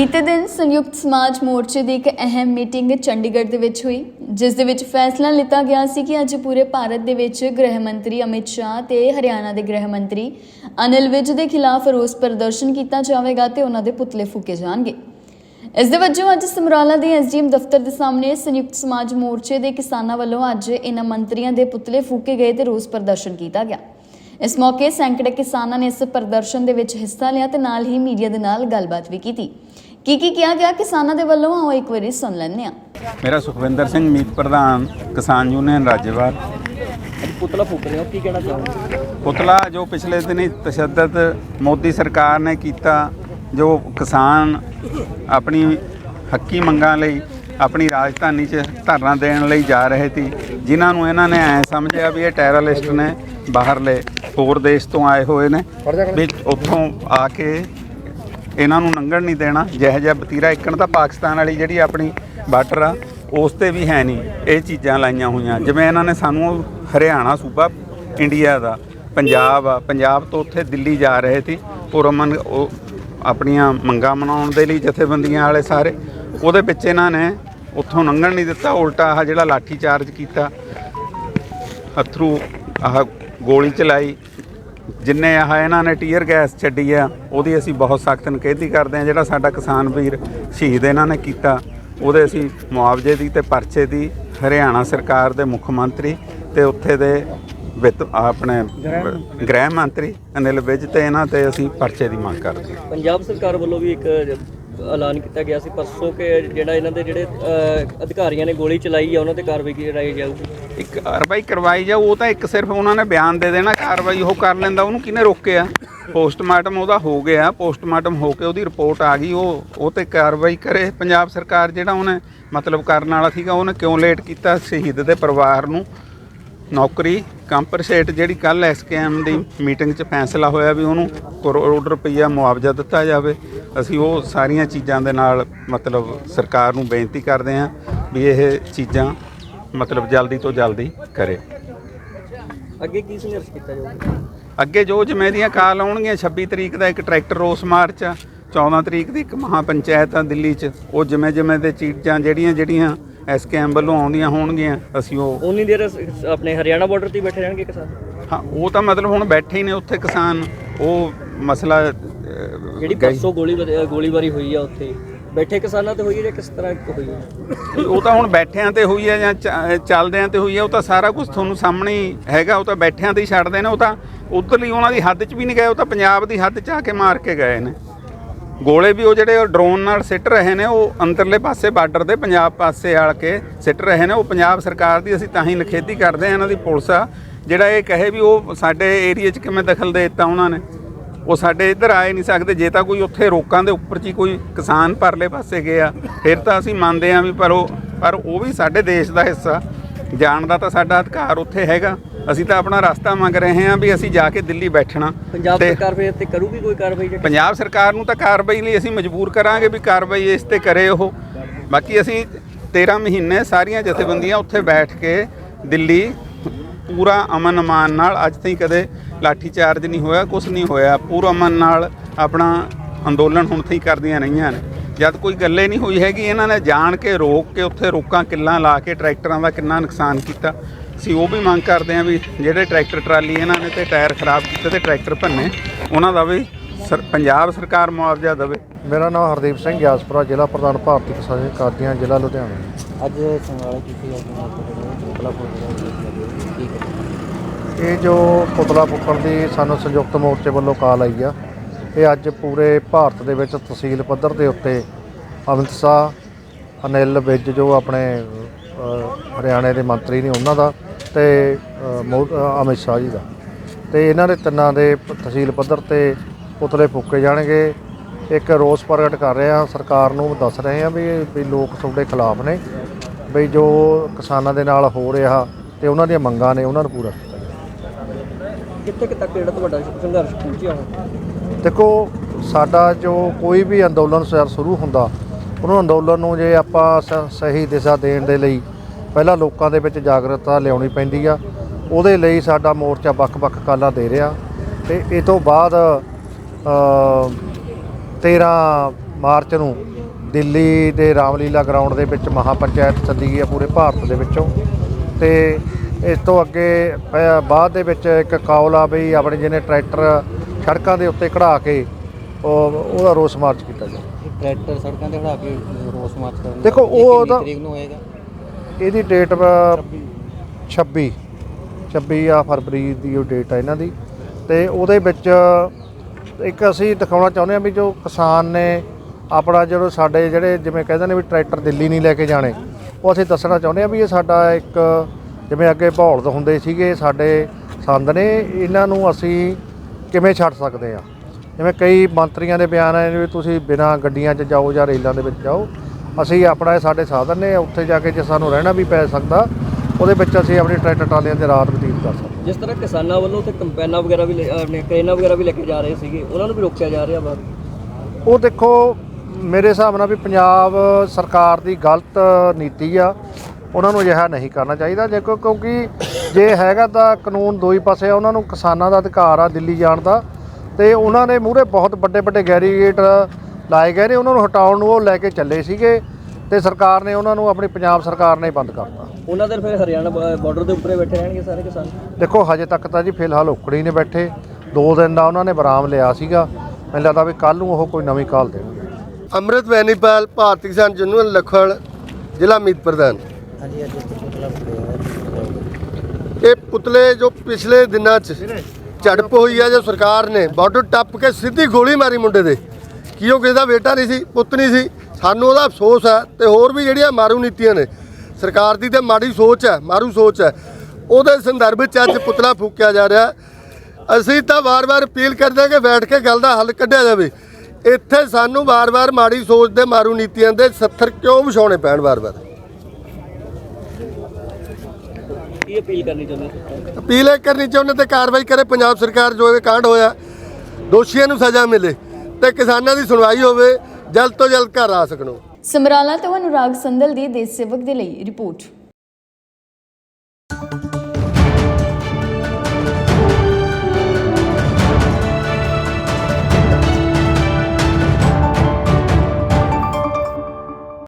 ਬੀਤੇ ਦਿਨ ਸੰਯੁਕਤ ਸਮਾਜ ਮੋਰਚੇ ਦੀ ਇੱਕ ਅਹਿਮ ਮੀਟਿੰਗ ਚੰਡੀਗੜ੍ਹ ਦੇ ਵਿੱਚ ਹੋਈ, ਜਿਸ ਦੇ ਵਿੱਚ ਫੈਸਲਾ ਲਿੱਤਾ ਗਿਆ ਸੀ ਕਿ ਅੱਜ ਪੂਰੇ ਭਾਰਤ ਦੇ ਵਿੱਚ ਗ੍ਰਹਿ ਮੰਤਰੀ ਅਮਿਤ ਸ਼ਾਹ ਤੇ ਹਰਿਆਣਾ ਦੇ ਗ੍ਰਹਿ ਮੰਤਰੀ ਅਨਿਲ ਵਿਜ ਦੇ ਖਿਲਾਫ ਰੋਸ ਪ੍ਰਦਰਸ਼ਨ ਕੀਤਾ ਜਾਵੇਗਾ ਤੇ ਉਹਨਾਂ ਦੇ ਪੁਤਲੇ ਫੂਕੇ ਜਾਣਗੇ। ਇਸ ਦੇ ਵਜੋਂ ਅੱਜ ਸਮਰਾਲਾ ਦੇ ਐਸਡੀਐਮ ਦਫ਼ਤਰ ਦੇ ਸਾਹਮਣੇ ਸੰਯੁਕਤ ਸਮਾਜ ਮੋਰਚੇ ਦੇ ਕਿਸਾਨਾਂ ਵੱਲੋਂ ਅੱਜ ਇਹਨਾਂ ਮੰਤਰੀਆਂ ਦੇ ਪੁਤਲੇ ਫੂਕੇ ਗਏ ਤੇ ਰੋਸ ਪ੍ਰਦਰਸ਼ਨ ਕੀਤਾ ਗਿਆ। ਇਸ ਮੌਕੇ ਸੈਂਕੜੇ ਕਿਸਾਨਾਂ ਨੇ ਇਸ ਪ੍ਰਦਰਸ਼ਨ ਦੇ ਵਿੱਚ ਹਿੱਸਾ ਲਿਆ ਤੇ ਨਾਲ ਹੀ ਮੀਡੀਆ ਦੇ ਨਾਲ ਗੱਲਬਾਤ ਵੀ ਕੀਤੀ। ਕੀ ਕੀ ਕਿਹਾ ਗਿਆ? ਕਿਸਾਨਾਂ ਦੇ ਵੱਲੋਂ ਆਓ ਇੱਕ ਵਾਰੀ ਸੁਣ ਲੈਂਦੇ ਹਾਂ। ਮੇਰਾ ਸੁਖਵਿੰਦਰ ਸਿੰਘ ਮੀਤ ਪ੍ਰਧਾਨ ਕਿਸਾਨ ਯੂਨੀਅਨ ਰਾਜੇਵਾਰ ਅੱਜ ਪੁਤਲਾ ਫੂਕ ਰਹੇ ਹੋ ਕੀ ਕਹਿਣਾ ਚਾਹੋਗੇ? ਪੁਤਲਾ ਜੋ ਪਿਛਲੇ ਦਿਨੀ ਤਸ਼ੱਦਦ ਮੋਦੀ ਸਰਕਾਰ ਨੇ ਕੀਤਾ ਜੋ ਕਿਸਾਨ ਆਪਣੀ ਹੱਕੀ ਮੰਗਾਂ ਲਈ ਆਪਣੀ ਰਾਜਧਾਨੀ 'ਚ ਧਰਨਾ ਦੇਣ ਲਈ ਜਾ ਰਹੇ ਸੀ ਜਿਨ੍ਹਾਂ ਨੂੰ ਇਹਨਾਂ ਨੇ ਐ ਸਮਝਿਆ ਵੀ ਇਹ ਟੈਰਰਿਸਟ ਨੇ ਬਾਹਰਲੇ ਹੋਰ ਦੇਸ਼ ਤੋਂ ਆਏ ਹੋਏ ਨੇ ਵੀ ਉੱਥੋਂ ਆ ਕੇ ਇਹਨਾਂ ਨੂੰ ਲੰਘਣ ਨਹੀਂ ਦੇਣਾ, ਜਿਹੋ ਜਿਹਾ ਬਤੀਰਾ ਇੱਕਣ ਤਾਂ ਪਾਕਿਸਤਾਨ ਵਾਲੀ ਜਿਹੜੀ ਆਪਣੀ ਬਾਰਡਰ ਆ, ਉਸ ਤੇ ਵੀ ਹੈ ਨਹੀਂ, ਇਹ ਚੀਜ਼ਾਂ ਲਾਈਆਂ ਹੋਈਆਂ। ਜਿਵੇਂ ਇਹਨਾਂ ਨੇ ਸਾਨੂੰ ਹਰਿਆਣਾ ਸੂਬਾ ਇੰਡੀਆ ਦਾ, ਪੰਜਾਬ ਆ, ਪੰਜਾਬ ਤੋਂ ਉੱਥੇ ਦਿੱਲੀ ਜਾ ਰਹੇ ਸੀ ਪੁਰਮਨ ਉਹ ਆਪਣੀਆਂ ਮੰਗਾਂ ਮਨਾਉਣ ਦੇ ਲਈ ਜਥੇਬੰਦੀਆਂ ਵਾਲੇ ਸਾਰੇ, ਉਹਦੇ ਵਿੱਚ ਇਹਨਾਂ ਨੇ ਉੱਥੋਂ ਲੰਘਣ ਨਹੀਂ ਦਿੱਤਾ, ਉਲਟਾ ਆਹ ਜਿਹੜਾ ਲਾਠੀ ਚਾਰਜ ਕੀਤਾ, ਅਥਰੂ ਆਹ ਗੋਲੀ ਚਲਾਈ ਜਿੰਨੇ ਆਹ ਇਹਨਾਂ ਨੇ ਟੀਅਰ ਗੈਸ ਛੱਡੀ ਆ ਉਹਦੀ ਅਸੀਂ ਬਹੁਤ ਸਖਤ ਨਿਖੇਧੀ ਕਰਦੇ ਆ ਜਿਹੜਾ ਸਾਡਾ ਕਿਸਾਨ ਵੀਰ ਸ਼ਹੀਦ ਇਹਨਾਂ ਨੇ ਕੀਤਾ ਉਹਦੇ ਅਸੀਂ ਮੁਆਵਜ਼ੇ ਦੀ ਤੇ ਪਰਚੇ ਦੀ ਹਰਿਆਣਾ ਸਰਕਾਰ ਦੇ ਮੁੱਖ ਮੰਤਰੀ ਤੇ ਉੱਥੇ ਦੇ ਵਿੱਤ ਆਪਣੇ ਗ੍ਰਹਿ ਮੰਤਰੀ ਅਨਿਲ ਵਿਜ ਤੇ ਇਹਨਾਂ ਤੇ ਅਸੀਂ ਪਰਚੇ ਦੀ ਮੰਗ ਕਰਦੇ ਹਾਂ। ਪੰਜਾਬ ਸਰਕਾਰ ਵੱਲੋਂ ਵੀ ਇੱਕ ਐਲਾਨ ਕੀਤਾ ਗਿਆ ਸੀ ਪਰਸੋਂ ਕਿ ਜਿਹੜਾ ਇਹਨਾਂ ਦੇ ਜਿਹੜੇ ਅਹ, ਅਧਿਕਾਰੀਆਂ ਨੇ ਗੋਲੀ ਚਲਾਈ ਆ ਉਹਨਾਂ ਤੇ ਕਾਰਵਾਈ ਕੀਤੀ ਜਾਊਗੀ? ਇੱਕ ਕਾਰਵਾਈ ਕਰਵਾਈ ਜਾਊ ਉਹ ਤਾਂ ਇੱਕ ਸਿਰਫ ਉਹਨਾਂ ਨੇ ਬਿਆਨ ਦੇ ਦੇਣਾ ਕਾਰਵਾਈ ਉਹ ਕਰ ਲੈਂਦਾ ਉਹਨੂੰ ਕਿਹਨੇ ਰੋਕਿਆ? ਪੋਸਟਮਾਰਟਮ ਉਹਦਾ ਹੋ ਗਿਆ ਪੋਸਟਮਾਰਟਮ ਹੋ ਕੇ ਉਹਦੀ ਰਿਪੋਰਟ ਆ ਗਈ ਉਹ ਉਹ ਤੇ ਕਾਰਵਾਈ ਕਰੇ। ਪੰਜਾਬ ਸਰਕਾਰ ਜਿਹੜਾ ਉਹਨੇ ਮਤਲਬ ਕਰਨ ਵਾਲਾ ਸੀਗਾ ਉਹਨੇ ਕਿਉਂ ਲੇਟ ਕੀਤਾ ਸ਼ਹੀਦ ਦੇ ਪਰਿਵਾਰ ਨੂੰ? ਨੌਕਰੀ ਕੰਪਨਸੇਟ ਜਿਹੜੀ ਕੱਲ ਐਸਕੇਐਮ ਦੀ ਮੀਟਿੰਗ 'ਚ ਫੈਸਲਾ ਹੋਇਆ ਵੀ ਉਹਨੂੰ ਕਰੋੜ ਰੁਪਈਆ ਮੁਆਵਜ਼ਾ ਦਿੱਤਾ ਜਾਵੇ। ਅਸੀਂ ਉਹ ਸਾਰੀਆਂ ਚੀਜ਼ਾਂ ਦੇ ਨਾਲ ਮਤਲਬ ਸਰਕਾਰ ਨੂੰ ਬੇਨਤੀ ਕਰਦੇ ਹਾਂ ਵੀ ਇਹ ਚੀਜ਼ਾਂ ਮਤਲਬ ਜਲਦੀ ਤੋਂ ਜਲਦੀ ਕਰੇ। ਅੱਗੇ ਕੀ ਸੰਘਰਸ਼ ਕੀਤਾ ਜਾਊਗਾ? ਅੱਗੇ ਜੋ ਜਿਵੇਂ ਦੀਆਂ ਕਾਲ ਆਉਣਗੀਆਂ 26 ਤਰੀਕ ਦਾ ਇੱਕ ਟਰੈਕਟਰ ਰੋਸ ਮਾਰਚ ਆ 14 ਤਰੀਕ ਦੀ ਇੱਕ ਮਹਾ ਪੰਚਾਇਤ ਆ ਦਿੱਲੀ 'ਚ ਉਹ ਜਿਵੇਂ ਜਿਵੇਂ ਦੇ ਚੀਜ਼ਾਂ ਜਿਹੜੀਆਂ ਜਿਹੜੀਆਂ ਐਸਕੇਐਮ ਵੱਲੋਂ ਆਉਂਦੀਆਂ ਹੋਣਗੀਆਂ ਅਸੀਂ ਉਹ ਉਨੀ ਦੇਰ ਆਪਣੇ ਹਰਿਆਣਾ ਬਾਰਡਰ ਤੇ ਹੀ ਬੈਠੇ ਰਹਿਣਗੇ ਕਿਸਾਨ? ਹਾਂ ਉਹ ਤਾਂ ਮਤਲਬ ਹੁਣ ਬੈਠੇ ਹੀ ਨੇ ਉੱਥੇ ਕਿਸਾਨ ਉਹ ਮਸਲਾ ਅਹ, ਜਿਹੜੀ ਗਈ- ਪਰਸੋਂ ਗੋਲੀ ਗੋਲੀਬਾਰੀ ਹੋਈ ਆ ਉੱਥੇ ਬੈਠੇ ਕਿਸਾਨਾਂ ਤੇ ਹੋਈ ਹੈ ਜਾਂ ਕਿਸ ਤਰ੍ਹਾਂ ਹੋਈ ਹੈ ਉਹ ਤਾਂ ਹੁਣ ਬੈਠਿਆਂ ਤੇ ਹੋਈ ਹੈ ਜਾਂ ਚ- ਚੱਲਦਿਆਂ ਤੇ ਹੋਈ ਹੈ ਉਹ ਤਾਂ ਸਾਰਾ ਕੁਝ ਤੁਹਾਨੂੰ ਸਾਹਮਣੇ ਹੀ ਹੈਗਾ ਉਹ ਤਾਂ ਬੈਠਿਆਂ ਤੇ ਹੀ ਛੱਡਦੇ ਨੇ ਉਹ ਤਾਂ ਉਧਰਲੀ ਉਹਨਾਂ ਦੀ ਹੱਦ 'ਚ ਵੀ ਨਹੀਂ ਗਏ ਉਹ ਤਾਂ ਪੰਜਾਬ ਦੀ ਹੱਦ 'ਚ ਆ ਕੇ ਮਾਰ ਕੇ ਗਏ ਨੇ। ਗੋਲੇ ਵੀ ਉਹ ਜਿਹੜੇ ਉਹ ਡਰੋਨ ਨਾਲ ਸਿੱਟ ਰਹੇ ਨੇ, ਉਹ ਅੰਦਰਲੇ ਪਾਸੇ ਬਾਰਡਰ ਦੇ ਪੰਜਾਬ ਪਾਸੇ ਆਲ ਕੇ ਸਿੱਟ ਰਹੇ ਨੇ। ਉਹ ਪੰਜਾਬ ਸਰਕਾਰ ਦੀ ਅਸੀਂ ਤਾਂ ਹੀ ਨਿਖੇਧੀ ਕਰਦੇ ਆ ਇਹਨਾਂ ਦੀ ਪੁਲਿਸ ਆ। ਜਿਹੜਾ ਇਹ ਕਹੇ ਵੀ ਉਹ ਸਾਡੇ ਏਰੀਆ 'ਚ ਕਿਵੇਂ ਦਖਲ ਦੇ ਦਿੱਤਾ ਉਹਨਾਂ ਨੇ, ਉਹ ਸਾਡੇ ਇੱਧਰ ਆਏ ਨਹੀਂ ਸਕਦੇ। ਜੇ ਤਾਂ ਕੋਈ ਉੱਥੇ ਰੋਕਾਂ ਦੇ ਉੱਪਰ 'ਚ ਹੀ ਕੋਈ ਕਿਸਾਨ ਪਰਲੇ ਪਾਸੇ ਗਿਆ, ਫਿਰ ਤਾਂ ਅਸੀਂ ਮੰਨਦੇ ਆ ਵੀ ਪਰ ਉਹ ਪਰ ਉਹ ਵੀ ਸਾਡੇ ਦੇਸ਼ ਦਾ ਹਿੱਸਾ। ਜਾਣ ਦਾ ਤਾਂ ਸਾਡਾ ਅਧਿਕਾਰ ਉੱਥੇ ਹੈਗਾ। ਅਸੀਂ ਤਾਂ ਆਪਣਾ ਰਸਤਾ ਮੰਗ ਰਹੇ ਹਾਂ ਵੀ ਅਸੀਂ ਜਾ ਕੇ ਦਿੱਲੀ ਬੈਠਣਾ। ਪੰਜਾਬ ਤੇ- ਸਰਕਾਰ ਫਿਰ ਤੇ ਕਰੂਗੀ ਕੋਈ ਕਾਰਵਾਈ ਜਾਂ ਪੰਜਾਬ ਸਰਕਾਰ ਨੂੰ ਤਾਂ ਕਾਰਵਾਈ ਲਈ ਅਸੀਂ ਮਜਬੂਰ ਕਰਾਂਗੇ ਵੀ ਕਾਰਵਾਈ ਇਸ ਤੇ ਕਰੇ ਉਹ। ਬਾਕੀ ਅਸੀਂ 13 ਮਹੀਨੇ ਸਾਰੀਆਂ ਜਥੇਬੰਦੀਆਂ ਉੱਥੇ ਬੈਠ ਕੇ ਦਿੱਲੀ ਪੂਰਾ ਅਮਨ ਅਮਾਨ ਨਾਲ ਅੱਜ ਤਾਈਂ ਕਦੇ ਲਾਠੀ ਚਾਰਜ ਨਹੀਂ ਹੋਇਆ ਕੁਝ ਨਹੀਂ ਹੋਇਆ। ਪੂਰਾ ਅਮਨ ਨਾਲ ਆਪਣਾ ਅੰਦੋਲਨ ਹੁਣ ਤਾਈਂ ਕਰਦੀਆਂ ਰਹੀਆਂ ਨੇ। ਜਦ ਕੋਈ ਗੱਲੇ ਨਹੀਂ ਹੋਈ ਹੈਗੀ ਇਹਨਾਂ ਨੇ ਜਾਣ ਕੇ ਰੋਕ ਕੇ ਉੱਥੇ ਰੋਕਾਂ ਕਿੱਲਾਂ ਲਾ ਕੇ ਟਰੈਕਟਰਾਂ ਦਾ ਕਿੰਨਾ ਨੁਕਸਾਨ ਕੀਤਾ। ਅਸੀਂ ਉਹ ਵੀ ਮੰਗ ਕਰਦੇ ਹਾਂ ਵੀ ਜਿਹੜੇ ਟਰੈਕਟਰ ਟਰਾਲੀ ਇਹਨਾਂ ਨੇ ਤੇ ਟਾਇਰ ਖਰਾਬ ਕੀਤੇ ਤੇ ਟਰੈਕਟਰ ਭੰਨੇ ਉਹਨਾਂ ਦਾ ਵੀ ਸਰ- ਪੰਜਾਬ ਸਰਕਾਰ ਮੁਆਵਜ਼ਾ ਦੇਵੇ। ਮੇਰਾ ਨਾਮ ਹਰਦੀਪ ਸਿੰਘ ਗਿਆਸਪੁਰਾ ਜ਼ਿਲ੍ਹਾ ਪ੍ਰਧਾਨ ਭਾਰਤੀ ਕਿਸਾਨ ਕਾਦੀਆਂ ਜ਼ਿਲ੍ਹਾ ਲੁਧਿਆਣਾ। ਅੱਜ ਸੰਗਾਲ ਕੀਤੀ ਹੈ ਪੁਤਲਾ ਫੂਕ ਇਹ ਜੋ ਪੁਤਲਾ ਫੁੱਕਣ ਦੀ ਸਾਨੂੰ ਸੰਯੁਕਤ ਮੋਰਚੇ ਵੱਲੋਂ ਕਾਲ ਆਈ ਆ ਇਹ ਅੱਜ ਪੂਰੇ ਭਾਰਤ ਦੇ ਵਿੱਚ ਤਹਿਸੀਲ ਪੱਧਰ ਦੇ ਉੱਤੇ ਅਮਿਤ ਸ਼ਾਹ ਅਨਿਲ ਵਿਜ ਜੋ ਆਪਣੇ ਹਰਿਆਣੇ ਦੇ ਮੰਤਰੀ ਨੇ ਉਹਨਾਂ ਦਾ ਤੇ ਅਮਿਤ ਸ਼ਾਹ ਜੀ ਦਾ। ਤੇ ਇਹਨਾਂ ਦੇ ਤਿੰਨਾਂ ਦੇ ਤਹਿਸੀਲ ਪੱਧਰ ਤੇ ਪੁਤਲੇ ਫੂਕੇ ਜਾਣਗੇ। ਇੱਕ ਰੋਸ ਪ੍ਰਗਟ ਕਰ ਰਹੇ ਆ ਸਰਕਾਰ ਨੂੰ ਦੱਸ ਰਹੇ ਆ ਵੀ ਵੀ ਲੋਕ ਤੁਹਾਡੇ ਖਿਲਾਫ ਨੇ। ਵੀ ਜੋ ਕਿਸਾਨਾਂ ਦੇ ਨਾਲ ਹੋ ਰਿਹਾ ਤੇ ਉਹਨਾਂ ਦੀਆਂ ਮੰਗਾਂ ਨੇ ਉਹਨਾਂ ਨੂੰ ਪੂਰਾ ਕੀਤਾ। ਕਿੱਥੇ ਕਿ ਤੱਕ ਜਿਹੜਾ ਤੁਹਾਡਾ ਸੰਘਰਸ਼ ਪਹੁੰਚਿਆ ਦੇਖੋ ਸਾਡਾ ਜੋ ਕੋਈ ਵੀ ਅੰਦੋਲਨ ਸ਼ੁਰੂ ਹੁੰਦਾ ਉਹਨੂੰ ਅੰਦੋਲਨ ਨੂੰ ਜੇ ਆਪਾਂ ਸਹੀ ਦਿਸ਼ਾ ਦੇਣ ਦੇ ਲਈ ਪਹਿਲਾਂ ਲੋਕਾਂ ਦੇ ਵਿੱਚ ਜਾਗਰੂਕਤਾ ਲਿਆਉਣੀ ਪੈਂਦੀ ਆ। ਉਹਦੇ ਲਈ ਸਾਡਾ ਮੋਰਚਾ ਵੱਖ-ਵੱਖ ਕਾਲਾਂ ਦੇ ਰਿਹਾ। ਤੇ ਇਹ ਤੋਂ ਬਾਅਦ ਅ, 13 ਮਾਰਚ ਨੂੰ ਦਿੱਲੀ ਦੇ ਰਾਮਲੀਲਾ ਗਰਾਊਂਡ ਦੇ ਵਿੱਚ ਮਹਾ ਪੰਚਾਇਤ ਸੱਦੀ ਗਈ ਹੈ ਪੂਰੇ ਭਾਰਤ ਦੇ ਵਿੱਚੋਂ। ਤੇ ਇਸ ਤੋਂ ਅੱਗੇ ਬਾਅਦ ਦੇ ਵਿੱਚ ਇੱਕ ਕਾਲ ਆ ਬਈ ਆਪਣੇ ਜਿਹਨੇ ਟਰੈਕਟਰ ਸੜਕਾਂ ਦੇ ਉੱਤੇ ਖੜਾ ਕੇ ਉਹ ਉਹਦਾ ਰੋਸ ਮਾਰਚ ਕੀਤਾ ਜਾਵੇ। ਟਰੈਕਟਰ ਸੜਕਾਂ ਤੇ ਖੜਾ ਕੇ ਰੋਸ ਮਾਰਚ ਕਰਨ ਦੇਖੋ, ਉਹ ਕਿੰਨੀ ਉਹਦਾ- ਤਰੀਕ ਨੂੰ ਹੋਏਗਾ? ਇਹਦੀ ਡੇਟ 26 26 ਆ ਫਰਵਰੀ ਦੀ ਉਹ ਡੇਟ ਆ ਇਹਨਾਂ ਦੀ। ਤੇ ਉਹਦੇ ਵਿੱਚ ਇੱਕ ਅਸੀਂ ਦਿਖਾਉਣਾ ਚਾਹੁੰਦੇ ਹਾਂ ਵੀ ਜੋ ਕਿਸਾਨ ਨੇ ਆਪਣਾ ਜਦੋਂ ਸਾਡੇ ਜਿਹੜੇ ਜਿਵੇਂ ਕਹਿੰਦੇ ਨੇ ਵੀ ਟਰੈਕਟਰ ਦਿੱਲੀ ਨਹੀਂ ਲੈ ਕੇ ਜਾਣੇ, ਉਹ ਅਸੀਂ ਦੱਸਣਾ ਚਾਹੁੰਦੇ ਹਾਂ ਵੀ ਇਹ ਸਾਡਾ ਇੱਕ ਜਿਵੇਂ ਅੱਗੇ ਬਹੌਲਦ ਹੁੰਦੇ ਸੀਗੇ, ਸਾਡੇ ਸੰਦ ਨੇ, ਇਹਨਾਂ ਨੂੰ ਅਸੀਂ ਕਿਵੇਂ ਛੱਡ ਸਕਦੇ ਆ ਜਿਵੇਂ ਕਈ ਮੰਤਰੀਆਂ ਦੇ ਬਿਆਨ ਆਏ ਨੇ ਵੀ ਤੁਸੀਂ ਬਿਨਾਂ ਗੱਡੀਆਂ 'ਚ ਜਾਓ ਜਾਂ ਰੇਲਾਂ ਦੇ ਵਿੱਚ ਜਾਓ ਅਸੀਂ ਆਪਣਾ ਇਹ ਸਾਡੇ ਸਾਧਨ ਨੇ ਉੱਥੇ ਜਾ ਕੇ ਜੇ ਸਾਨੂੰ ਰਹਿਣਾ ਵੀ ਪੈ ਸਕਦਾ ਉਹਦੇ ਵਿੱਚ ਅਸੀਂ ਆਪਣੀ ਟਰੈਕਟਰ ਟਰਾਲੀਆਂ ਦੇ ਰਾਤ ਬਤੀਤ ਕਰ ਸਕਦੇ ਜਿਸ ਤਰ੍ਹਾਂ ਕਿਸਾਨਾਂ ਵੱਲੋਂ ਤੇ ਕੰਪੈਨਾਂ ਵਗੈਰਾ ਵੀ ਲੈ- ਆਪਣੇ ਕਰੇਨਾਂ ਵਗੈਰਾ ਵੀ ਲੈ ਕੇ ਜਾ ਰਹੇ ਸੀਗੇ ਉਹਨਾਂ ਨੂੰ ਵੀ ਰੋਕਿਆ ਜਾ ਰਿਹਾ ਬਾਹਰ? ਉਹ ਦੇਖੋ ਮੇਰੇ ਹਿਸਾਬ ਨਾਲ ਵੀ ਪੰਜਾਬ ਸਰਕਾਰ ਦੀ ਗਲਤ ਨੀਤੀ ਆ ਉਹਨਾਂ ਨੂੰ ਅਜਿਹਾ ਨਹੀਂ ਕਰਨਾ ਚਾਹੀਦਾ। ਜੇ ਕਿਉਂ- ਕਿਉਂਕਿ ਜੇ ਹੈਗਾ ਤਾਂ ਕਾਨੂੰਨ ਦੋ ਹੀ ਪਾਸੇ ਆ ਉਹਨਾਂ ਨੂੰ ਕਿਸਾਨਾਂ ਦਾ ਅਧਿਕਾਰ ਆ ਦਿੱਲੀ ਜਾਣ ਦਾ ਤੇ ਉਹਨਾਂ ਨੇ ਮੂਹਰੇ ਬਹੁਤ ਵੱਡੇ ਵੱਡੇ ਗੈਰੀਗੇਟ ਲਾਏ ਗਏ ਨੇ ਉਹਨਾਂ ਨੂੰ ਹਟਾਉਣ ਨੂੰ ਉਹ ਲੈ ਕੇ ਚੱਲੇ ਸੀਗੇ ਤੇ ਸਰਕਾਰ ਨੇ ਉਹਨਾਂ ਨੂੰ ਆਪਣੀ ਪੰਜਾਬ ਸਰਕਾਰ ਨੇ ਬੰਦ ਕਰਤਾ। ਉਹਨਾਂ ਦੇ ਫਿਰ ਹਰਿਆਣਾ ਬਾਰਡਰ ਦੇ ਉੱਪਰੇ ਬੈਠੇ ਰਹਿਣਗੇ ਸਾਰੇ ਕਿਸਾਨ? ਦੇਖੋ ਹਜੇ ਤੱਕ ਤਾਂ ਜੀ ਫਿਲਹਾਲ ਉਖੜੀ ਨੇ ਬੈਠੇ। ਦੋ ਦਿਨ ਦਾ ਉਹਨਾਂ ਨੇ ਬਰਾਮ ਲਿਆ ਸੀਗਾ। ਮੈਨੂੰ ਲੱਗਦਾ ਵੀ ਕੱਲ ਨੂੰ ਉਹ ਕੋਈ ਨਵੀਂ ਕਾਲ ਦੇਣਗੇ। ਅੰਮ੍ਰਿਤ ਵੈਨੀਪਾਲ ਭਾਰਤੀ ਕਿਸਾਨ ਜਨੂਨ ਲਖਣ ਜ਼ਿਲ੍ਹਾ ਮੀਤ ਪ੍ਰਧਾਨ। ਹਾਂਜੀ ਅੱਜ ਇਹ ਪੁਤਲੇ ਜੋ ਪਿਛਲੇ ਦਿਨਾਂ 'ਚ ਝੜਪ ਹੋਈ ਹੈ ਜੋ ਸਰਕਾਰ ਨੇ ਬਾਰਡਰ ਟੱਪ ਕੇ ਸਿੱਧੀ ਗੋਲੀ ਮਾਰੀ ਮੁੰਡੇ ਦੇ। ਕੀ ਉਹ ਕਿਸੇ ਦਾ ਬੇਟਾ ਨਹੀਂ ਸੀ ਪੁੱਤ ਨਹੀਂ ਸੀ? ਸਾਨੂੰ ਉਹਦਾ ਅਫਸੋਸ ਹੈ ਤੇ ਹੋਰ ਵੀ ਜਿਹੜੀਆਂ ਮਾਰੂ ਨੀਤੀਆਂ ਨੇ ਸਰਕਾਰ ਦੀ ਤੇ ਮਾੜੀ ਸੋਚ ਹੈ ਮਾਰੂ ਸੋਚ ਹੈ। ਉਹਦੇ ਸੰਦਰਭ 'ਚ ਅੱਜ ਪੁਤਲਾ ਫੂਕਿਆ ਜਾ ਰਿਹਾ ਅਸੀਂ ਤਾਂ ਵਾਰ-ਵਾਰ ਅਪੀਲ ਕਰਦੇ ਹਾਂ ਕਿ ਬੈਠ ਕੇ ਗੱਲ ਦਾ ਹੱਲ ਕੱਢਿਆ ਜਾਵੇ। ਇੱਥੇ ਸਾਨੂੰ ਵਾਰ-ਵਾਰ ਮਾੜੀ ਸੋਚ ਦੇ ਮਾਰੂ ਨੀਤੀਆਂ ਦੇ 70 ਕਿਉਂ ਵਿਛਾਉਣੇ ਪੈਣ ਵਾਰ-ਵਾਰ? ਕੀ ਅਪੀਲ ਕਰਨੀ ਚਾਹੁੰਦੇ ਅਪੀਲ ਇਹ ਕਰਨੀ ਚਾਹੁੰਦੇ ਤੇ ਕਾਰਵਾਈ ਕਰੇ ਪੰਜਾਬ ਸਰਕਾਰ ਜੋ ਇਹ ਕਾਂਡ ਹੋਇਆ ਦੋਸ਼ੀਆਂ ਨੂੰ ਸਜ਼ਾ ਮਿਲੇ। ਤੇ ਕਿਸਾਨਾਂ ਦੀ ਸੁਣਵਾਈ ਹੋਵੇ, ਜਲਦ ਤੋਂ ਜਲਦ ਘਰ ਆ ਸਕਣ। ਸਮਰਾਲਾ ਤੋਂ ਅਨੁਰਾਗ ਸੰਦਲ ਦੀ ਦੇਸ਼ ਸੇਵਕ ਦੇ ਲਈ ਰਿਪੋਰਟ।